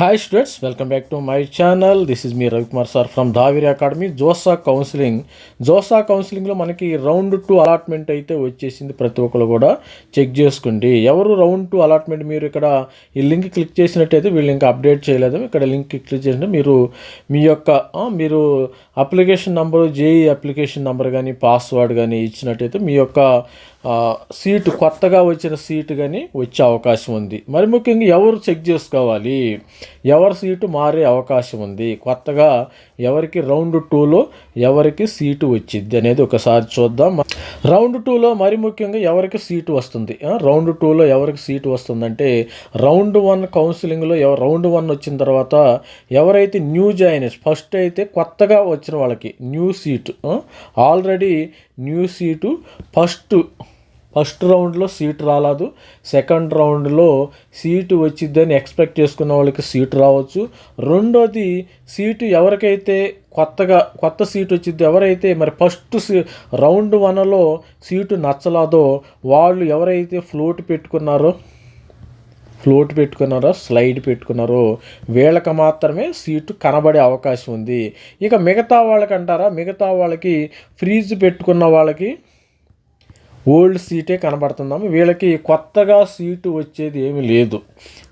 Hi students welcome back to my channel this is me Ravikumar sir from Dhaviri academy JoSAA counselling JoSAA కౌన్సిలింగ్లో మనకి round two allotment అయితే వచ్చేసింది ప్రతి ఒక్కరు కూడా. చెక్ చేసుకోండి. ఎవరు రౌండ్ టూ అలాట్మెంట్ మీరు ఇక్కడ ఈ లింక్ క్లిక్ చేసినట్టయితే వీళ్ళు ఇంకా అప్డేట్ చేయలేదు. ఇక్కడ లింక్ క్లిక్ చేసినట్టు మీరు మీ యొక్క మీరు application number JE application number కానీ పాస్వర్డ్ కానీ ఇచ్చినట్టయితే మీ యొక్క సీటు కొత్తగా వచ్చిన సీటు కానీ వచ్చే అవకాశం ఉంది. మరి ముఖ్యంగా ఎవరు చెక్ చేసుకోవాలి? ఎవరి సీటు మారే అవకాశం ఉంది? కొత్తగా ఎవరికి రౌండ్ టూలో ఎవరికి సీటు వచ్చింది అనేది ఒకసారి చూద్దాం. రౌండ్ టూలో మరి ముఖ్యంగా ఎవరికి సీటు వస్తుంది? రౌండ్ టూలో ఎవరికి సీటు వస్తుందంటే రౌండ్ వన్ కౌన్సిలింగ్లో ఎవరు రౌండ్ వన్ వచ్చిన తర్వాత ఎవరైతే న్యూ జాయినర్స్ ఫస్ట్ అయితే కొత్తగా వచ్చిన వాళ్ళకి new seat already new seat first first రౌండ్లో సీట్ రాలేదు. సెకండ్ రౌండ్లో సీటు వచ్చిద్దని ఎక్స్పెక్ట్ చేసుకున్న వాళ్ళకి సీటు రావచ్చు. రెండోది సీటు ఎవరికైతే కొత్తగా కొత్త సీట్ వచ్చింది ఎవరైతే మరి ఫస్ట్ సీ రౌండ్ వన్లో సీటు నచ్చలేదో వాళ్ళు ఎవరైతే ఫ్లోట్ పెట్టుకున్నారో ఫ్లోట్ పెట్టుకున్నారో స్లైడ్ పెట్టుకున్నారో వీళ్ళకి మాత్రమే సీటు కనబడే అవకాశం ఉంది. ఇక మిగతా వాళ్ళకి అంటారా మిగతా వాళ్ళకి ఫ్రీజ్ పెట్టుకున్న వాళ్ళకి ఓల్డ్ సీటే కనబడుతుందాము వీళ్ళకి కొత్తగా సీటు వచ్చేది ఏమీ లేదు.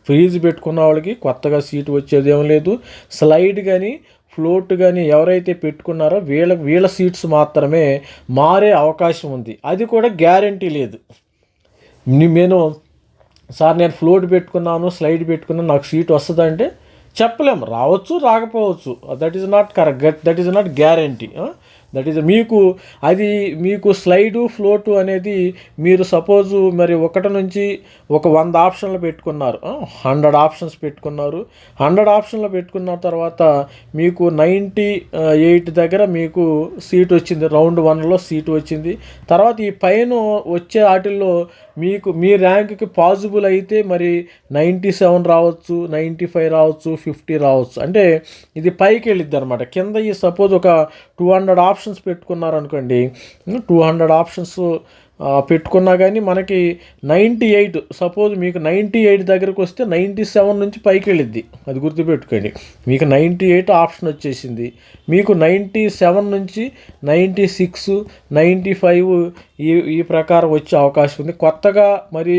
ఫ్రీజ్ పెట్టుకున్న వాళ్ళకి కొత్తగా సీటు వచ్చేది ఏమీ లేదు. స్లైడ్ కానీ ఫ్లోట్ కానీ ఎవరైతే పెట్టుకున్నారో వీళ్ళ వీళ్ళ సీట్స్ మాత్రమే మారే అవకాశం ఉంది. అది కూడా గ్యారంటీ లేదు. నేను సార్ నేను ఫ్లోట్ పెట్టుకున్నాను స్లైడ్ పెట్టుకున్నాను నాకు సీట్ వస్తుందంటే చెప్పలేము. రావచ్చు రాకపోవచ్చు. That is not correct that is not guarantee that is మీకు అది మీకు స్లైడు ఫ్లోటు అనేది మీరు సపోజు మరి ఒకటి నుంచి ఒక వంద ఆప్షన్లు పెట్టుకున్నారు. హండ్రెడ్ ఆప్షన్స్ పెట్టుకున్నారు. హండ్రెడ్ ఆప్షన్లు పెట్టుకున్న తర్వాత మీకు నైంటీ ఎయిట్ దగ్గర మీకు సీట్ వచ్చింది. రౌండ్ వన్లో సీట్ వచ్చింది. తర్వాత ఈ పైన వచ్చే వాటిల్లో మీకు మీ ర్యాంక్కి పాసిబుల్ అయితే మరి నైంటీ సెవెన్ రావచ్చు నైంటీ ఫైవ్ రావచ్చు ఫిఫ్టీ రావచ్చు. అంటే ఇది పైకి వెళ్ళిద్ది అనమాట కింద ఈ సపోజ్ ఒక టూ హండ్రెడ్ ఆప్షన్ ఆప్షన్స్ పెట్టుకున్నారనుకోండి టూ హండ్రెడ్ ఆప్షన్స్ పెట్టుకున్నా కానీ మనకి నైంటీ ఎయిట్ సపోజ్ మీకు నైంటీ ఎయిట్ దగ్గరకు వస్తే నైంటీ సెవెన్ నుంచి పైకి వెళ్ళిద్ది. అది గుర్తుపెట్టుకోండి. మీకు నైంటీ ఎయిట్ ఆప్షన్ వచ్చేసింది. మీకు నైంటీ సెవెన్ నుంచి నైంటీ సిక్స్ నైంటీ ఫైవ్ ఈ ఈ ప్రకారం వచ్చే అవకాశం ఉంది. కొత్తగా మరి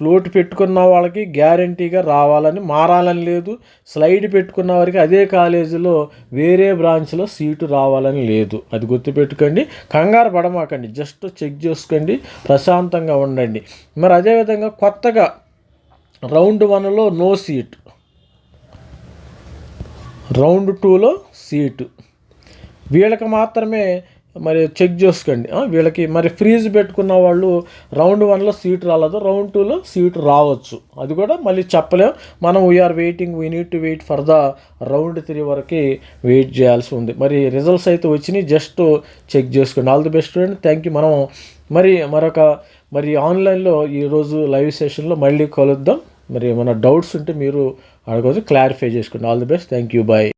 ఫ్లోట్ పెట్టుకున్న వాళ్ళకి గ్యారంటీగా రావాలని మారాలని లేదు. స్లైడ్ పెట్టుకున్న వారికి అదే కాలేజీలో వేరే బ్రాంచ్లో సీటు రావాలని లేదు. అది గుర్తుపెట్టుకోండి. కంగారు పడమాకండి. జస్ట్ చెక్ చేసుకోండి. ప్రశాంతంగా ఉండండి. మరి అదేవిధంగా కొత్తగా రౌండ్ వన్లో నో సీట్. రౌండ్ టూలో సీటు. వీళ్ళకి మాత్రమే మరి చెక్ చేసుకోండి. వీళ్ళకి మరి ఫ్రీజ్ పెట్టుకున్న వాళ్ళు రౌండ్ వన్లో సీట్ రాలేదు. రౌండ్ టూలో సీట్ రావచ్చు. అది కూడా మళ్ళీ చెప్పలేం. మనం we are waiting we need to wait for the round three వరకు వెయిట్ చేయాల్సి ఉంది. మరి రిజల్ట్స్ అయితే వచ్చినాయి. జస్ట్ చెక్ చేసుకోండి. All the best student thank you మనం మరి మరొక మరి ఆన్లైన్లో ఈరోజు లైవ్ సెషన్లో మళ్ళీ కలుద్దాం. మరి ఏమైనా డౌట్స్ ఉంటే మీరు అడగవచ్చు. క్లారిఫై చేసుకోండి. All the best thank you bye